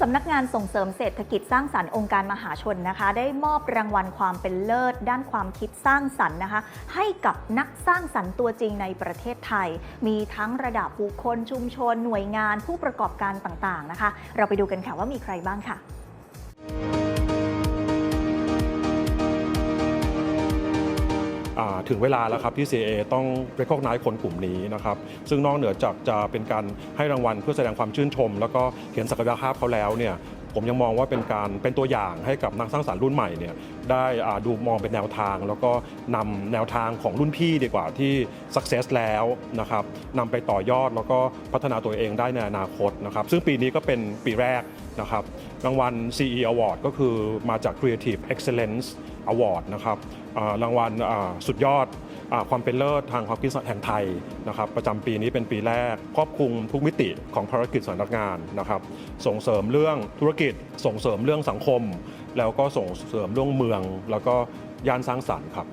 สำนักงานส่งเสริมเศรษฐกิจสร้างสรรค์องค์การมหาชนนะคะ ได้มอบรางวัลความเป็นเลิศ ด้านความคิดสร้างสรรค์นะคะ ให้กับนักสร้างสรรค์ตัวจริงในประเทศไทย มีทั้งระดับบุคคลชุมชน หน่วยงานผู้ประกอบการต่างๆนะคะ เราไปดูกันค่ะว่ามีใครบ้างค่ะ ถึงเวลาแล้วครับที่ CA ต้อง recognize คนกลุ่มนี้นะครับซึ่งนอกเหนือจากจะเป็นการให้รางวัลเพื่อแสดงความชื่นชม แล้วก็เห็นศักยภาพเขาแล้วเนี่ยผมยังมองว่าเป็นการเป็นตัวอย่างให้กับนักสร้างสรรค์รุ่นใหม่เนี่ยได้อ่าดูมองเป็นแนวทาง แล้วก็นำแนวทางของรุ่นพี่ดีกว่าที่ success แล้วนะครับนำไปต่อยอดแล้วก็พัฒนาตัวเองได้ในอนาคตนะครับซึ่งปีนี้ก็เป็นปีแรก นะครับรางวัล CE Award ก็คือมาจาก Creative Excellence Award นะครับรางวัลสุดยอดอความเป็นเลิศทางความคิดแห่งไทยนะครับประจำปีนี้เป็นปีแรก ครอบคลุมทุกมิติของภารกิจสำนักงานนะครับส่งเสริมเรื่องธุรกิจ ส่งเสริมเรื่องสังคม แล้วก็ส่งเสริมเรื่องเมือง แล้วก็ย่านสร้างสรรค์ครับ